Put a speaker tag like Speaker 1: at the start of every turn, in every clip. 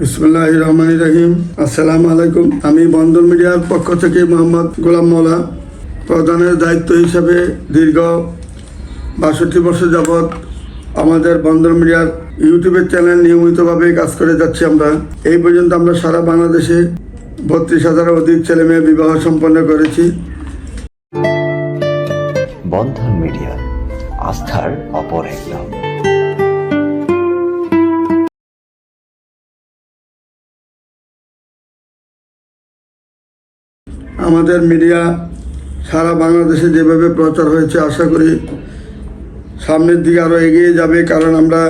Speaker 1: বিসমুল্লাহ রহমান রহিম। আসসালামু আলাইকুম। আমি বন্দর মিডিয়ার পক্ষ থেকে মোহাম্মদ গোলাম মৌলা প্রধানের দায়িত্ব হিসাবে দীর্ঘ বাষট্টি বছর যাবৎ আমাদের বন্দর মিডিয়ার ইউটিউবের চ্যানেল নিয়মিতভাবে কাজ করে যাচ্ছি আমরা। এই পর্যন্ত আমরা সারা বাংলাদেশে বত্রিশ হাজারের অধিক ছেলে মেয়ে বিবাহ সম্পন্ন করেছি।
Speaker 2: বন্ধন মিডিয়া, আস্থার অপর এক নাম
Speaker 1: আমাদের মিডিয়া সারা বাংলাদেশে যেভাবে প্রচার হয়েছে, আশা করি সামনের দিকে আরও এগিয়ে যাবে, কারণ আমরা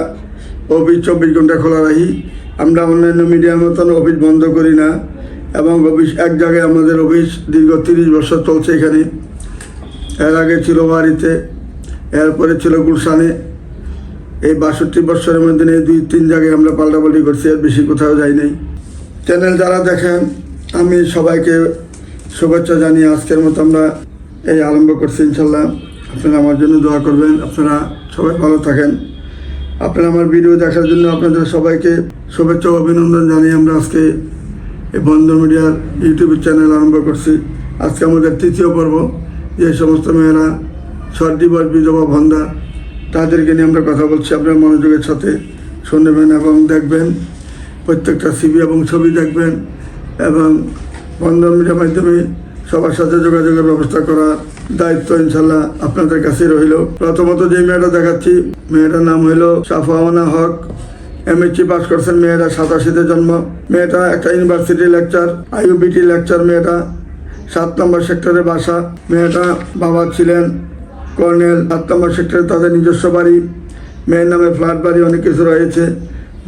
Speaker 1: অফিস চব্বিশ ঘণ্টা খোলা রাখি। আমরা অন্যান্য মিডিয়ার মতন অফিস বন্ধ করি না, এবং অফিস এক জায়গায় আমাদের অফিস দীর্ঘ তিরিশ বছর চলছে এখানে। এর আগে ছিল বাড়িতে এরপরে ছিল গুলশানে। এই বাষট্টি বছরের মধ্যে এই দুই, তিন জায়গায় আমরা পাল্টাপাল্টি করছি, আর বেশি কোথাও যাই নাই। চ্যানেল যারা দেখেন, আমি সবাইকে শুভেচ্ছা জানিয়ে আজকের মতো আমরা এই আরম্ভ করছি ইনশাল্লাহ আপনারা আমার জন্য দোয়া করবেন। আপনারা সবাই ভালো থাকেন। আপনারা আমার ভিডিও দেখার জন্য আপনাদের সবাইকে শুভেচ্ছা অভিনন্দন জানিয়ে আমরা আজকে এই বন্ধ মিডিয়ার ইউটিউব চ্যানেল আরম্ভ করছি। আজকে আমাদের তৃতীয় পর্ব। যে সমস্ত মেয়েরা সর্দি বর বিধবা ভন্দা, তাদেরকে নিয়ে আমরা কথা বলছি। আপনার মনোযোগের সাথে শুনবেন এবং দেখবেন। প্রত্যেকটা সিবি এবং ছবি দেখবেন এবং বন্ধন মিডিয়ার মাধ্যমে সবার সাথে যোগাযোগের ব্যবস্থা করার দায়িত্ব ইনশাল্লাহ আপনাদের কাছে রইল। প্রথমত যে মেয়েটা দেখাচ্ছি, মেয়েটার নাম হলো সাফাওয়ানা হক। এমএসসি পাস করছেন মেয়েটা সাতাশিতে জন্ম। মেয়েটা একটা ইউনিভার্সিটি লেকচার আইউবিটি লেকচার মেয়েটা। সাত নম্বর সেক্টরে বাসা, মেয়েটা বাবা ছিলেন কর্নেল। সাত নম্বর সেক্টরে তাদের নিজস্ব বাড়ি। মেয়ের নামে ফ্ল্যাট বাড়ি অনেক কিছু রয়েছে।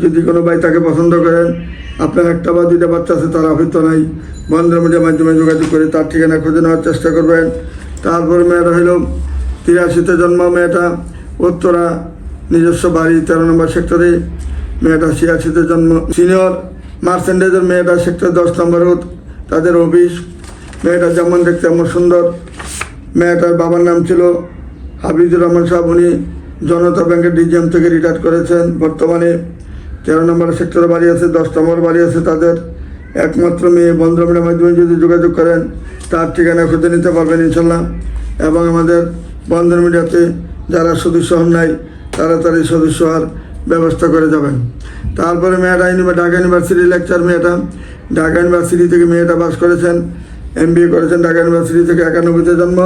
Speaker 1: যদি কোনো ভাই তাকে পছন্দ করেন, আপনার একটা বা দুইটা বাচ্চা আছে, তার অভিজ্ঞ নাই বন্ধ মিডিয়ার মাধ্যমে যোগাযোগ করে তার ঠিকানা খুঁজে নেওয়ার চেষ্টা করবেন। তারপরে মেয়েটা হইল তিরাশিতে জন্ম, মেয়েটা উত্তরা, নিজস্ব বাড়ি তেরো নম্বর সেক্টরে, মেয়েটা ছিয়াশিতে জন্ম, সিনিয়র মার্সেন্ডেজের মেয়েটা সেক্টর দশ নম্বর তাদের অফিস। মেয়েটা যেমন দেখতে এমন সুন্দর। মেয়েটার বাবার নাম ছিল হাফিজুর রহমান সাহেব, উনি জনতা ব্যাংকের ডিজিএম থেকে রিটায়ার করেছেন বর্তমানে। তেরো নম্বর সেক্টর বাড়ি আছে, দশ নম্বর বাড়ি আছে তাদের। একমাত্র মেয়ে বন্ধুমের মাধ্যমে যদি যোগাযোগ করেন, তার ঠিকানা খুঁজে নিতে পারবেন ইনশাল্লাহ। এবং আমাদের বন্ধন মিডিয়াতে যারা সদস্য হন নাই তাড়াতাড়ি সদস্য হওয়ার ব্যবস্থা করে যাবেন। তারপরে মেয়েটা ঢাকা ইউনিভার্সিটি লেকচার মেয়েটা। ঢাকা ইউনিভার্সিটি থেকে মেয়েটা পাস করেছেন এম করেছেন, ঢাকা ইউনিভার্সিটি থেকে একানব্বইতে জন্ম।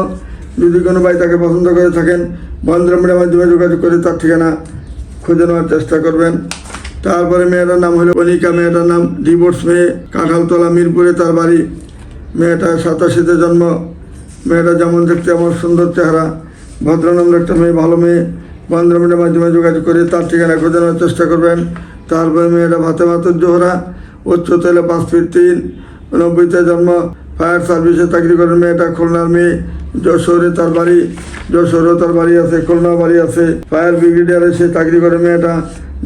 Speaker 1: যদি কোনো ভাই তাকে পছন্দ করে থাকেন বন্ধুমের মাধ্যমে যোগাযোগ করে তার ঠিকানা খুঁজে নেওয়ার চেষ্টা করবেন। তারপরে মেয়েটার নাম হলো কনিকা মেয়েটার নাম ডিভোর্স মেয়ে, কাঁঠালতলা, মিরপুরে তার বাড়ি। মেয়েটা সাতাশিতে জন্ম, মেয়েটা যেমন দেখতে আমার সুন্দর চেহারা ভদ্র ভদ্রনম্র একটা মেয়ে, ভালো মেয়ে। বন্ধুমের মাধ্যমে যোগাযোগ করে তার ঠিকানা খুঁজে নেওয়ার চেষ্টা করবেন। তারপরে মেয়েটা ভাতে মাতুর জোহরা উচ্চতা হলো পাঁচ ফিট তিন, নব্বইতে জন্ম, ফায়ার সার্ভিসে চাকরি করেন মেয়েটা খুলনার মেয়ে। যশোরে তার বাড়ি, যশোরও তার বাড়ি আছে খুলনা বাড়ি আছে। ফায়ার ব্রিগেডিয়ারে সে চাকরি করে মেয়েটা।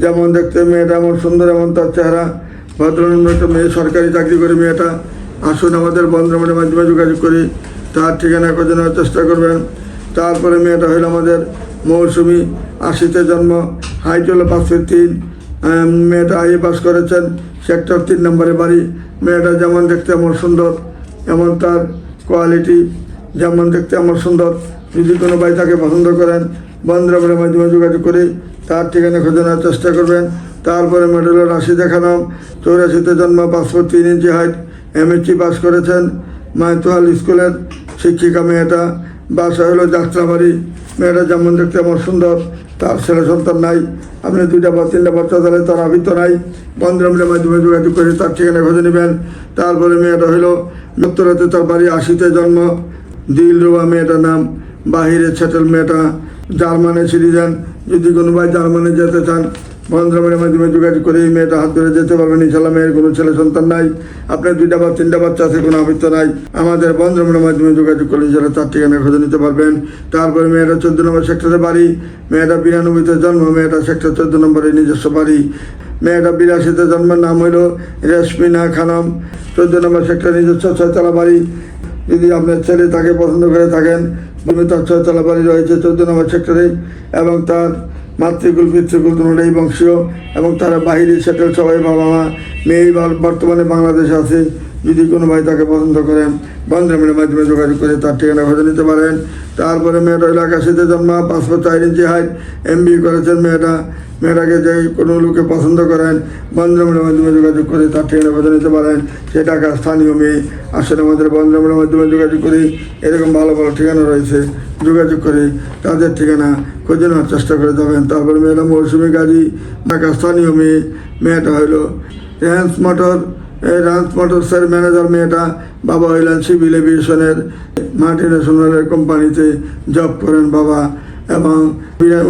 Speaker 1: যেমন দেখতে মেয়েটা এমন সুন্দর, এমন তার চেহারা। ভদ্রনম্র একটা মেয়ে, সরকারি চাকরি করে মেয়েটা। আসুন আমাদের বন্ধুমের মাধ্যমে যোগাযোগ করি। তার ঠিকানা খুঁজে নেওয়ার চেষ্টা করবেন। তারপরে মেয়েটা হইল আমাদের মৌসুমি। আশিতে জন্ম, হাইট হলো পাঁচশো তিন। মেয়েটা আই পাস করেছেন, সেক্টর তিন নম্বরে বাড়ি। মেয়েটা যেমন দেখতে এমন সুন্দর, এমন তার কোয়ালিটি। যেমন দেখতে এমন সুন্দর, যদি কোনো ভাই তাকে পছন্দ করেন বন্ধুরামের মাধ্যমে যোগাযোগ করে। তার ঠিকানা খুঁজে নেওয়ার চেষ্টা করবেন। তারপরে মেডেল রাশি দেখালাম। চৌরাশিতে জন্ম পাঁচশো তিন ইঞ্চি হাইট এমএসসি পাস করেছেন। মাইতোয়াল স্কুলের শিক্ষিকা মেয়েটা। বাসা হলো যাত্রাবাড়ি। মেয়েটা যেমন দেখতে আমার সুন্দর, তার ছেলে সন্তান নাই। আপনি দুইটা বা তিনটা বাচ্চা তাহলে তার আবৃত্ত নাই। বন্ধুরামের মাধ্যমে যোগাযোগ করে তার ঠিকানা খুঁজে নেবেন। তারপরে মেয়েটা হলো উত্তরাতে তার বাড়ি আশিতে জন্ম। দিল রুবা মেয়েটার নাম। বাহিরে সেটেল মেয়েটা। জার্মানে সিটিজেন যদি কোনো ভাই জার্মানে যেতে চান বন্ধুরামের মাধ্যমে যোগাযোগ করে এই মেয়েটা হাত ধরে যেতে পারবেন। ইনশাল্লাহ মেয়ের কোনো ছেলে সন্তান নাই। আপনার দুইটা বা তিনটা বাচ্চা আছে, কোনো আবৃত্ত নাই। আমাদের বন্ধুরামের মাধ্যমে যোগাযোগ করলে ইনশাল্লাহ তার ঠিকানা খুঁজে নিতে পারবেন। তারপরে মেয়েটা চোদ্দ নম্বর সেক্টরে বাড়ি। মেয়েটা বিরানব্বইতে জন্ম, মেয়েটা সেক্টর চোদ্দ নম্বরে নিজস্ব বাড়ি। মেয়েটা বিরাশিতে জন্মের নাম হলো রেশমিনা খানম। চোদ্দ নম্বর সেক্টর নিজস্ব ছয়তলা বাড়ি। যদি আপনার ছেলে তাকে পছন্দ করে থাকেন তার ছয়তলা বাড়ি রয়েছে চোদ্দ নম্বর সেক্টরে, এবং তার মাতৃকুল, পিতৃকুল দুটাই বংশীয় এবং তারা বাহিরে সেটেল সবাই বাবা মা মেয়ে বর্তমানে বাংলাদেশে আছে। যদি কোনো ভাই তাকে পছন্দ করেন বন্ধুমের মাধ্যমে যোগাযোগ করে তার ঠিকানা খুঁজে নিতে পারেন। তারপরে মেয়েটা হইল আকাশিতে জন্মা পাসপোর্ট চার ইঞ্চি হাইট এমবি করেছেন মেয়েটা। মেয়েটাকে যে কোনো লোকে পছন্দ করেন বন্ধুমের মাধ্যমে যোগাযোগ করে তার ঠিকানা খুঁজে নিতে পারেন। সে টাকা স্থানীয় মেয়ে আসলে আমাদের বন্ধুমের মাধ্যমে যোগাযোগ করি। এরকম ভালো ভালো ঠিকানা রয়েছে, যোগাযোগ করে তাদের ঠিকানা খুঁজে নেওয়ার চেষ্টা করে যাবেন। তারপরে মেয়েটা মৌসুমি গাড়ি, ঢাকা স্থানীয় মেয়ে, মেয়েটা হইল রেন্স মোটর। রান্স মোটরসের ম্যানেজার মেয়েটা বাবা হইলেন সিভিল এভিয়েশনের মাল্টিন্যাশনালের কোম্পানিতে জব করেন বাবা। এবং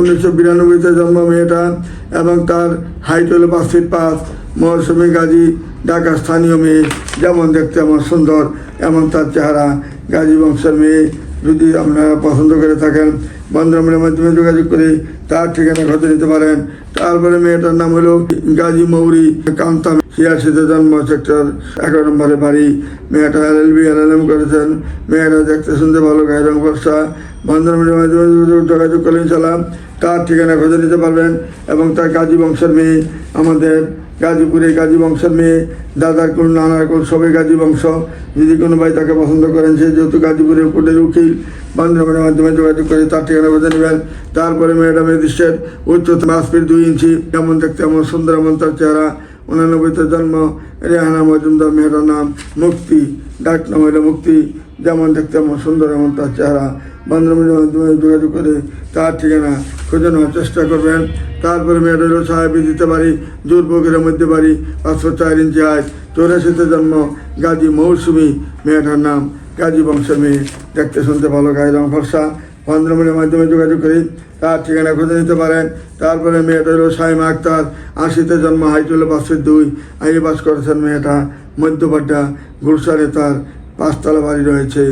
Speaker 1: উনিশশো বিরানব্বইতে জন্ম মেয়েটা এবং তার হাইট হলো পাঁচ ফিট পাঁচ মৌসুমি গাজী ঢাকা স্থানীয় মেয়ে, যেমন দেখতে আমার সুন্দর, এমন তার চেহারা। গাজী বংশের মেয়ে, যদি আপনারা পছন্দ করে থাকেন, বন্ধুরা মাধ্যমে যোগাযোগ করে তার ঠিকানা ঘটে নিতে পারেন। তারপরে মেয়েটার নাম হলো গাজী মৌরি কান্তা। ছিয়াশিতে জন্ম, সেক্টর এগারো নম্বরে বাড়ি। মেয়েটা এল এল বি, এল এল এম করেছেন। মেয়েটা দেখতে শুনতে ভালো গায়ে রং বর্ষা মাধ্যমে যোগাযোগ- করলেন সালাম তার ঠিকানা খুঁজে নিতে পারবেন এবং তার গাজী বংশের মেয়ে আমাদের গাজীপুরে গাজী বংশের মেয়ে, দাদার কুল নানার কুল সবাই গাজী বংশ। যদি কোনো ভাই তাকে পছন্দ করেন, সে যেহেতু গাজীপুরে কোর্টের উকিল বান্ধবের মাধ্যমে যোগাযোগ করে তার ঠিকানা বেঁধে নেবেন। তারপরে মেয়েটা মেয়েদের উচ্চতা পাঁচ ফিট দুই ইঞ্চি, এমন দেখতে এমন সুন্দর, এমন তার চেহারা। উনানব্বইতে জন্ম, রেহানা মজুমদার মেয়েটার নাম মুক্তি, ডাক নাম হইল মুক্তি। যেমন দেখতে এমন সুন্দর, এমন তার চেহারা। বান্ধবের মাধ্যমে যোগাযোগ করে তার ঠিকানা খুঁজে নেওয়ার চেষ্টা করবেন। তারপরে হলো সাহেবী দিতে পারি জোরপুকুরের মধ্যে পারি, পাঁচশো চার ইঞ্চি আয়। চৌরাশিতে জন্ম গাজী মৌসুমি, মেয়েটার নাম গাজী বংশের মেয়ে। দেখতে শুনতে ভালো, গায়ে রং ফর্সা। বন্ধুমের মাধ্যমে যোগাযোগ করি, তার ঠিকানা খুঁজে নিতে পারেন। তারপরে মেয়েটা হলো সাইমা আক্তার, আশিতে জন্ম হাইট হলো পাঁচশো দুই। আইয়ে বাস করেছেন মেয়েটা মধ্যপাড্ডা গুলশানে তার পাঁচতলা বাড়ি রয়েছে।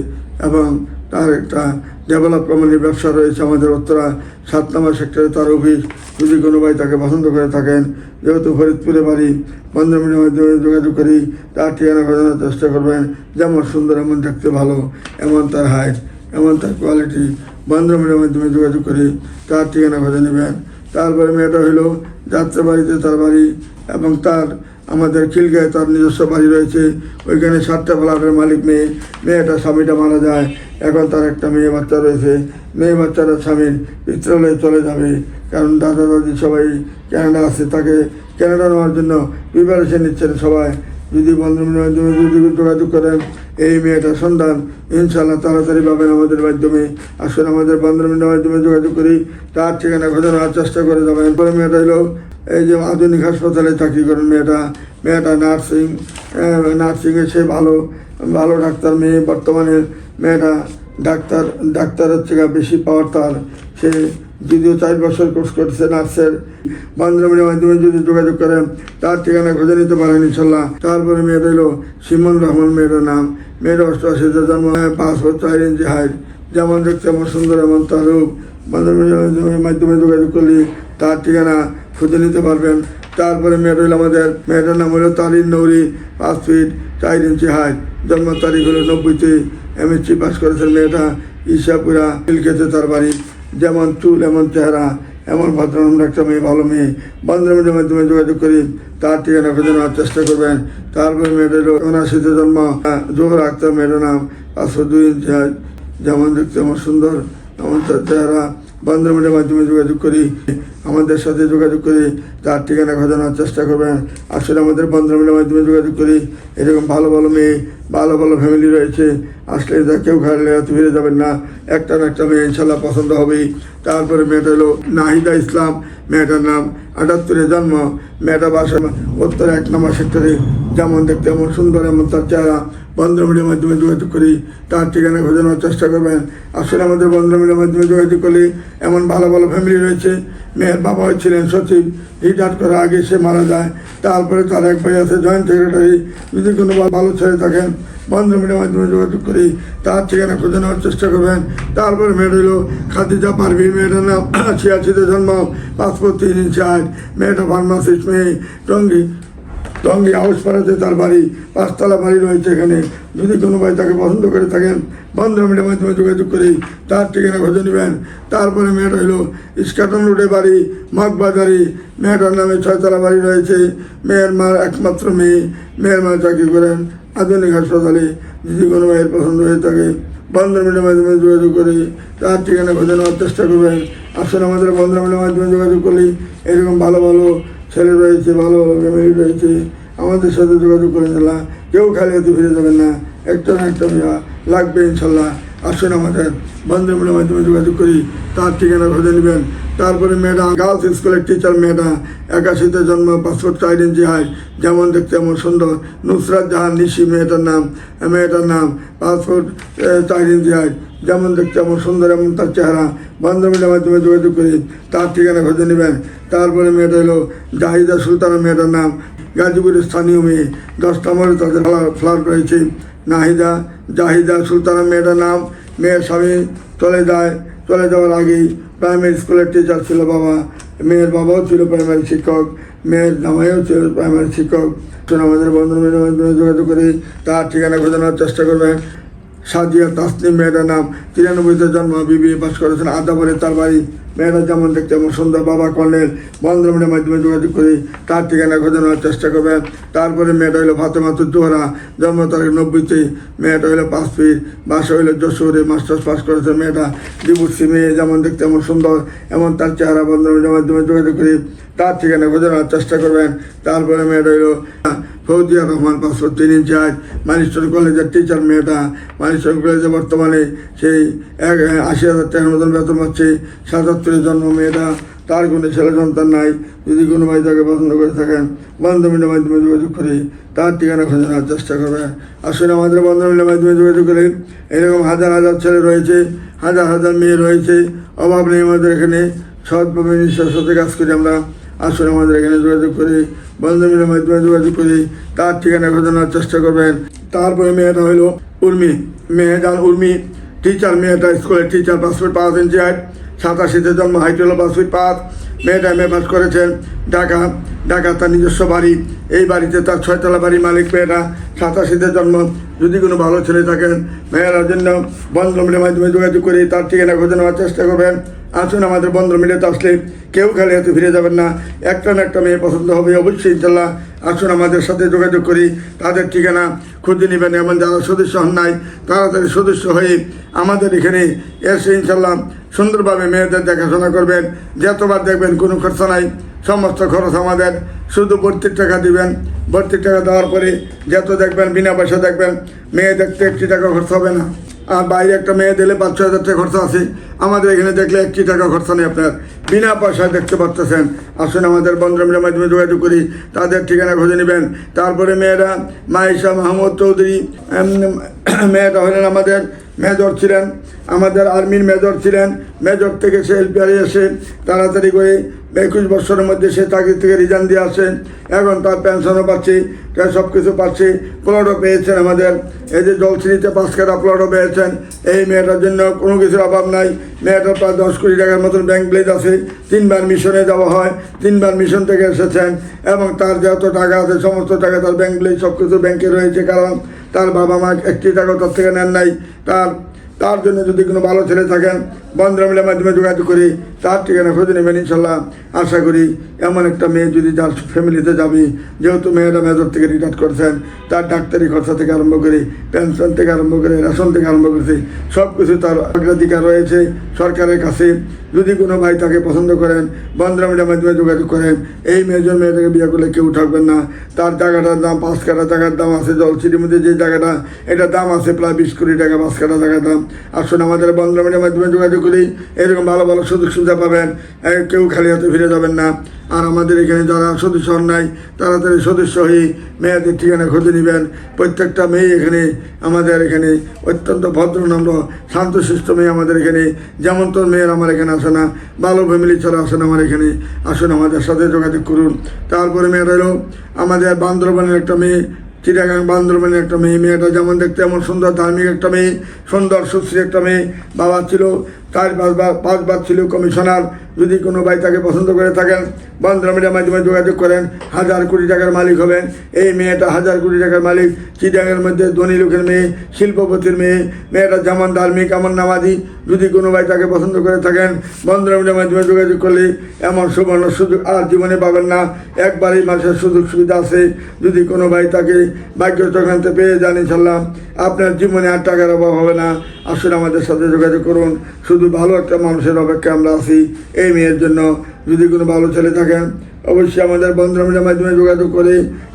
Speaker 1: এবং তার একটা ডেভেলপ কোম্পানির ব্যবসা রয়েছে আমাদের উত্তরা সাত নম্বর সেক্টরে। তার অফিস যদি কোনো ভাই তাকে পছন্দ করে থাকেন। যেহেতু ফরিদপুরে বাড়ি বন্ধুমিনের মাধ্যমে যোগাযোগ করি, তার ঠিকানা খোঁজানোর চেষ্টা করবেন। যেমন সুন্দর, এমন দেখতে ভালো, এমন তার হাইট, এমন তার কোয়ালিটি। বন্ধুমিনের মাধ্যমে যোগাযোগ করি, তার ঠিকানা খুঁজে নেবেন। তারপরে মেয়েটা হইল যাত্রাবাড়িতে তার বাড়ি এবং তার আমাদের খিলগায় তার নিজস্ব বাড়ি রয়েছে। ওইখানে সাতটা ফ্ল্যাটের মালিক মেয়ে। মেয়েটা স্বামীটা মারা যায়। এখন তার একটা মেয়ে বাচ্চা রয়েছে। মেয়ে বাচ্চাটা স্বামীর পিত্রালয়ে চলে যাবে। কারণ দাদা দাদি সবাই ক্যানাডা আছে। তাকে ক্যানাডা নেওয়ার জন্য প্রিপারেশন নিচ্ছেন সবাই। যদি বন্ধু যদি যোগাযোগ করেন এই মেয়েটার সন্ধান ইনশাল্লাহ তাড়াতাড়ি পাবেন আমাদের মাধ্যমে। আসলে আমাদের বন্ধুদের মাধ্যমে যোগাযোগ করি। তার ঠিকানা নেওয়ার চেষ্টা করে যাবেন। পরে মেয়েটা হলো এই যে আধুনিক হাসপাতালে চাকরি করেন মেয়েটা। মেয়েটা নার্সিং নার্সিংয়ে সে ভালো ভালো ডাক্তার মেয়ে। বর্তমানে মেয়েটা ডাক্তার ডাক্তারের থেকে বেশি পাওয়ার তার। সে যদিও চার বছর কোর্স করছে নার্সের, বান্ধবের মাধ্যমে যদি যোগাযোগ করেন, তার ঠিকানা খুঁজে নিতে পারেন ইনশাল্লাহ তারপরে মেয়েটা হলো সিমন রহমান মেয়েটার নাম। মেয়েটা অষ্টআশিতে জন্ম পাঁচ বছর চার ইঞ্চি হাইট যেমন দেখতে আমার সুন্দর, এমন তার রূপ। বান্ধবের মাধ্যমে যোগাযোগ করলে তার ঠিকানা খুঁজে নিতে পারবেন। তারপরে মেয়েটা হলো আমাদের, মেয়েটার নাম হলো তারিন নৌরি, পাঁচ ফিট চার ইঞ্চি হাইট জন্ম তারিখ হলো নব্বইতে এমএসসি পাস করেছেন মেয়েটা, ঈশাপুরা খেতে তার বাড়ি। যেমন চুল, এমন চেহারা, এমন ভদ্রনম্র একটা মেয়ে, ভালো মেয়ে। বান্ধবীদের মাধ্যমে যোগাযোগ করি, তার ঠিকানা খুঁজে নেওয়ার চেষ্টা করবেন। তারপরে মেয়েটা ওনার উনাশিতে জন্ম, জোহর আক্তার মেয়েটার নাম, পাঁচশো দুই যেমন দেখতে আমার সুন্দর, এমন তার চেহারা। বান্ধবের মাধ্যমে যোগাযোগ করি, আমাদের সাথে যোগাযোগ করি তার ঠিকানা খোঁজানোর চেষ্টা করবেন। আসলে আমাদের বান্ধবের মাধ্যমে যোগাযোগ করি, এরকম ভালো ভালো মেয়ে, ভালো ভালো ফ্যামিলি রয়েছে। আসলে এটা কেউ খাইলে হয়তো ফিরে যাবেন না। একটা না একটা মেয়ে ইনশাল্লাহ পছন্দ হবেই। তারপরে মেয়েটা হলো নাহিদা ইসলাম, মেয়েটার নাম আটাত্তরে জন্ম। মেয়েটা বাসা উত্তর এক নম্বর সেক্টরে যেমন দেখতে এমন সুন্দর এমন তার চেহারা বন্ধুমিলের মাধ্যমে যোগাযোগ করি, তার ঠিকানা খোঁজানোর চেষ্টা করবেন। আসলে আমাদের বন্ধুমিলের মাধ্যমে যোগাযোগ করলে এমন ভালো ভালো ফ্যামিলি রয়েছে। মেয়ের বাবা ছিলেন সচিব রিটায়ার করার আগে সে মারা যায়। তারপরে তার এক ভাই আছে জয়েন্ট সেক্রেটারি যদি কোনো ভালো ছেলে থাকেন বন্ধুমিলের মাধ্যমে যোগাযোগ করি, তার ঠিকানা খুঁজে নেওয়ার চেষ্টা করবেন। তারপরে মেয়ের হলো খাদিজা পারভিন মেয়েটার নাম ছিয়াশিতে জন্ম পাসপোর্ট তিন ইঞ্চি আট। মেয়েটা ফার্মাসিস্ট মেয়ে টঙ্গি। টঙ্গি হাউস পাড়াতে তার বাড়ি, পাঁচতলা বাড়ি রয়েছে এখানে। যদি কোনো ভাই তাকে পছন্দ করে থাকেন বন্ধ মিডিয়ার মাধ্যমে যোগাযোগ করে তার ঠিকানা খুঁজে নেবেন। তারপরে মেয়েটা হলো ইস্কাটন রোডে বাড়ি, মগবাজারি। মেয়েটার নামে ছয়তলা বাড়ি রয়েছে। মেয়ের মা একমাত্র মেয়ে। মেয়ের মা চাকরি করেন আধুনিক হাসপাতালে। যদি কোনো ভাইয়ের পছন্দ হয়ে থাকে বন্ধন মিডিয়ার মাধ্যমে যোগাযোগ করে তার ঠিকানা খুঁজে নেওয়ার চেষ্টা করবেন। আসলে আমাদের বন্ধন মিডিয়ার মাধ্যমে যোগাযোগ করলেই এরকম ভালো ভালো ছেলে রয়েছে, ভালো ভালো ফ্যামিলি রয়েছে, আমাদের সাথে যোগাযোগ করে নিলাম কেউ খালি হাতে ফিরে যাবেন না। একটা না একটা মেয়া লাগবে ইনশাল্লাহ। আসুন আমাদের বন্ধুগুলোর মাধ্যমে যোগাযোগ করি, তার ঠিকানা খুঁজে নেবেন। তারপরে মেয়েটা গার্লস স্কুলের টিচার মেয়েটা একাশিতে জন্ম, পাসপোর্ট চার ইঞ্চি হাইট যেমন দেখতে এমন সুন্দর। নুসরাত জাহান, নিশি, মেয়েটার নাম মেয়েটার নাম, পাসপোর্ট চার ইঞ্চি হাইট যেমন দেখতে এমন সুন্দর এমন তার চেহারা। বান্ধবীদের মাধ্যমে যোগাযোগ করি, তার ঠিকানা খুঁজে নেবেন। তারপরে মেয়েটা হলো জাহিদা সুলতানা, মেয়েটার নাম, গাজীপুরের স্থানীয় মেয়ে। দশ নম্বরে তাদের ফ্ল্যাট রয়েছে নাহিদা জাহিদা সুলতানা মেয়েটার নাম, মেয়ের স্বামী চলে যায়। চলে যাওয়ার আগেই প্রাইমারি স্কুলের টিচার ছিল বাবা। মেয়ের বাবাও ছিল প্রাইমারি শিক্ষক, মেয়ের জামাইও ছিল প্রাইমারি শিক্ষক। আমাদের বন্ধু যোগাযোগ করে তার ঠিকানা খোঁজানোর চেষ্টা করবেন। সাজিয়া তাসনিম মেয়েটার নাম তিরানব্বইতে জন্ম বিবি পাস করেছেন আদাবরে তার বাড়ি মেয়েরা যেমন দেখতে এমন সুন্দর বাবা কর্নেল বন্ধুমের মাধ্যমে যোগাযোগ করে তার ঠিকানা খোঁজানোর চেষ্টা করবেন তারপরে মেয়েটা হলো ফাতেমা তুদ্দোহরা জন্ম তারিখ নব্বইতে। মেয়েটা হলো পাঁচ ফিট বাসা হইল যশোরে, মাস্টার্স পাস করেছে মেয়েটা। ডিভোর্সি মেয়ে যেমন দেখতে এমন সুন্দর, এমন তার চেহারা বন্ধুমের মাধ্যমে যোগাযোগ করে তার ঠিকানা খোঁজানোর চেষ্টা করবেন। তারপরে মেয়েটা হলো ফৌজিয়া রহমান পাঁচশো তিন হাইট মানিস্টর কলেজের টিচার মেয়েটা। মানিস্টর কলেজে বর্তমানে সেই এক, আশি হাজার টাকার মতন বেতন পাচ্ছে সাতাত্তরের জন্ম মেয়েটা। তার কোনো ছেলে সন্তান নাই। যদি কোনো ভাই তাকে পছন্দ করে থাকেন বন্ধমিলের মাধ্যমে যোগাযোগ করে তার ঠিকানা খোঁজে নেওয়ার চেষ্টা করবে। আসলে আমাদের বন্ধমিলের মাধ্যমে যোগাযোগ করে এরকম হাজার হাজার ছেলে রয়েছে, হাজার হাজার মেয়ে রয়েছে। অভাব নেই আমাদের এখানে। সৎভাবে নিঃশ্বাস কাজ করি আমরা। আসলে আমাদের এখানে যোগাযোগ করে বন্ধমিলের মাধ্যমে যোগাযোগ করি, তার ঠিকানা খোঁজানোর চেষ্টা করবেন। তারপরে মেয়েটা হলো উর্মি। মেয়ে যান উর্মি টিচার মেয়েটা স্কুলের টিচার পাসপোর্ট পাঁচ ইঞ্চি হাইট সাতাশিতে জন্ম হাইট হলো পাসপোর্ট পাঁচ। মেয়েটা এম এ পাস করেছেন ঢাকা। ঢাকা তার নিজস্ব বাড়ি। এই বাড়িতে তার ছয়তলা বাড়ি মালিক মেয়েটা। সাতাশিতে জন্ম। যদি কোনো ভালো ছেলে থাকেন মেয়েরার জন্য বন্ধমিলের মাধ্যমে যোগাযোগ করে তার ঠিকানা খুঁজে চেষ্টা করবেন। আসুন আমাদের বন্ধ মিলেতে আসলে কেউ খালি হাতে ফিরে যাবেন না। একটা না একটা মেয়ে পছন্দ হবে, অবশ্যই ইনশাল্লাহ। আসুন আমাদের সাথে যোগাযোগ করি। তাদের ঠিকানা খুঁজে নেবেন এবং যারা সদস্য হন নাই, তাড়াতাড়ি সদস্য হয়ে আমাদের এখানে এসে ইনশাল্লাহ সুন্দরভাবে মেয়েদের দেখাশোনা করবেন। যতবার দেখবেন কোনো খরচা নাই, সমস্ত খরচ আমাদের। শুধু ভর্তির টাকা দিবেন। ভর্তির টাকা দেওয়ার পরে যত দেখবেন, বিনা পয়সা দেখবেন, মেয়ে দেখতে একটি টাকা খরচ হবে না। আর বাইরে একটা মেয়ে দিলে পাঁচ ছয় হাজার টাকা খরচা আছে। আমাদের এখানে দেখলে একটি টাকা খরচা নেই আপনার। বিনা পয়সায় দেখতে পারতেছেন। আসুন আমাদের বন্ধুরা মাধ্যমে যোগাযোগ করি। তাদের ঠিকানা খুঁজে নেবেন। তারপরে মেয়েরা মাইশা মাহমুদ চৌধুরী মেয়েটা হলেন আমাদের মেজর ছিলেন, আমাদের আর্মির মেজর ছিলেন, মেজর থেকে সে এলপিআরে এসে তাড়াতাড়ি করে একুশ বছরের মধ্যে সে চাকরি থেকে রিজাইন দিয়ে আসে। এখন তার পেনশনও পাচ্ছে, তার সব কিছু পাচ্ছে, প্লটও পেয়েছেন আমাদের। এই যে জলশ্রীতে পাঁচ কাটা প্লটও পেয়েছেন, এই মেয়েটার জন্য কোনো কিছুর অভাব নাই। মেয়েটার প্রায় দশ কোটি টাকার মতন ব্যাংক ব্লেজ আছে। তিনবার মিশনে যাওয়া হয়, তিনবার মিশন থেকে এসেছেন এবং তার যত টাকা আছে, সমস্ত টাকা তার ব্যাংক ব্লেজ সব কিছু ব্যাংকে রয়েছে। কারণ তার বাবা মা একটি টাকা তার থেকে নেন নাই। তার তার জন্য যদি কোনো ভালো ছেলে থাকেন, বন্ধুরা মিলে মাধ্যমে যোগাযোগ করি। তার ঠিকানা খুঁজে নেবেন, ইনশাল্লাহ। আশা করি এমন একটা মেয়ে যদি যার ফ্যামিলিতে যাবে, যেহেতু মেয়েরা মেজর থেকে রিটায়ার করছেন, তার ডাক্তারি খরচা থেকে আরম্ভ করে পেনশন থেকে আরম্ভ করে রেশন থেকে আরম্ভ করেছে সব কিছু তার অগ্রাধিকার রয়েছে সরকারের কাছে। যদি কোনো ভাই তাকে পছন্দ করেন বন্ধুমিলের মাধ্যমে যোগাযোগ করেন, এই মেয়েজন মেয়েটাকে বিয়ে করলে কেউ থাকবেন না। তার জায়গাটার দাম পাঁচ কাটা জায়গার দাম আছে জলসিটির মধ্যে যে জায়গাটা এটা দাম আছে প্রায় বিশ কোটি টাকা পাঁচ কাটা জায়গার দাম। আসুন আমাদের বন্ধুমিলের মাধ্যমে যোগাযোগ করি, এরকম ভালো ভালো সুযোগ সুবিধা পাবেন কেউ খালি হাতে ফিরে যাবেন না। আর আমাদের এখানে যারা সদস্য নাই, তাড়াতাড়ি সদস্য হয়ে মেয়েদের ঠিকানা খুঁজে নেবেন। প্রত্যেকটা মেয়ে এখানে আমাদের এখানে অত্যন্ত ভদ্র নম্র শান্তশিষ্ট মেয়ে আমাদের এখানে। যেমন তোর মেয়ের আমার এখানে আসে না, ভালো ফ্যামিলি ছাড়া আসেন আমার এখানে। আসুন আমাদের সাথে যোগাযোগ করুন। তারপরে মেয়েরা হলো আমাদের বান্দরবানের একটা মেয়ে চিটাগাং বান্দরবানের একটা মেয়ে, মেয়েটা যেমন দেখতে এমন সুন্দর, ধার্মিক একটা মেয়ে, সুন্দর, সুশ্রী একটা মেয়ে, বাবা ছিল তার পাঁচবার পাঁচবার ছিল কমিশনার যদি কোনো ভাই তাকে পছন্দ করে থাকেন বন্ধুরা মিডিয়ার মাধ্যমে যোগাযোগ করেন, হাজার কোটি টাকার মালিক হবেন। এই মেয়েটা হাজার কোটি টাকার মালিক চিটাঙের মধ্যে ধনী লোকের মেয়ে, শিল্পপতির মেয়ে। মেয়েটা যেমন ধার্মিক, এমন নামাজি। যদি কোনো ভাই তাকে পছন্দ করে থাকেন বন্ধুরা মিডিয়ার মাধ্যমে যোগাযোগ করলে এমন সুবর্ণ সুযোগ আর জীবনে পাবেন না। একবারই মানুষের সুযোগ সুবিধা আছে। যদি কোনো ভাই তাকে ভাগ্য চক্রান্তে পেয়ে ইনশাল্লাহ, আপনার জীবনে আর টাকার অভাব হবে না। আসলে আমাদের সাথে যোগাযোগ করুন। শুধু ভালো একটা মানুষের অপেক্ষা আমরা আছি। এই মেয়ের জন্য যদি কোনো ভালো ছেলে থাকেন, অবশ্যই আমাদের বন্ধুরা মাধ্যমে যোগাযোগ করে।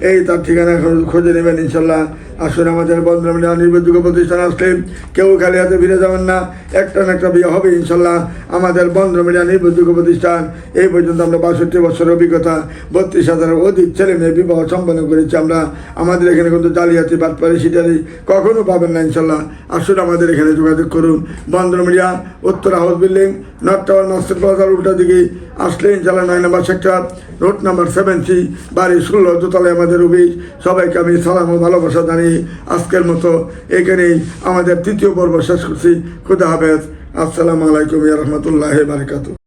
Speaker 1: এই তার ঠিকানা খোঁজে খুঁজে নেবেন ইনশাল্লাহ। আসলে আমাদের বন্ধুরা নির্ভরযোগ্য প্রতিষ্ঠান আসলে কেউ খালি হাতে ফিরে যাবেন না। একটা না একটা বিয়ে হবে ইনশাল্লাহ। আমাদের বন্ধুরা মিডিয়া নির্ভরযোগ্য প্রতিষ্ঠান, এই পর্যন্ত আমরা বাষট্টি বছরের অভিজ্ঞতা, বত্রিশ হাজারের অধিক ছেলে মেয়ে বিবাহ সম্পন্ন করেছি আমরা। আমাদের এখানে কিন্তু জালিয়াতি বাটপারি সিটারি কখনো পাবেন না ইনশাল্লাহ। আসুন আমাদের এখানে যোগাযোগ করুন। বন্ধুরা মিডিয়া উত্তর house building, north tower master প্লাজার উল্টা দিকে আসলে ইনশাল্লাহ নয় number sector, road number seven C, বাড়ি ষোলো, দোতলায় আমাদের অফিস। সবাইকে আমি সালাম ও ভালোবাসা জানিয়ে আজকের মতো এখানেই আমাদের তৃতীয় পর্ব শেষ করছি। খুদা হাফেজ। আসসালামু আলাইকুম রহমতুল্লাহ বারকাতু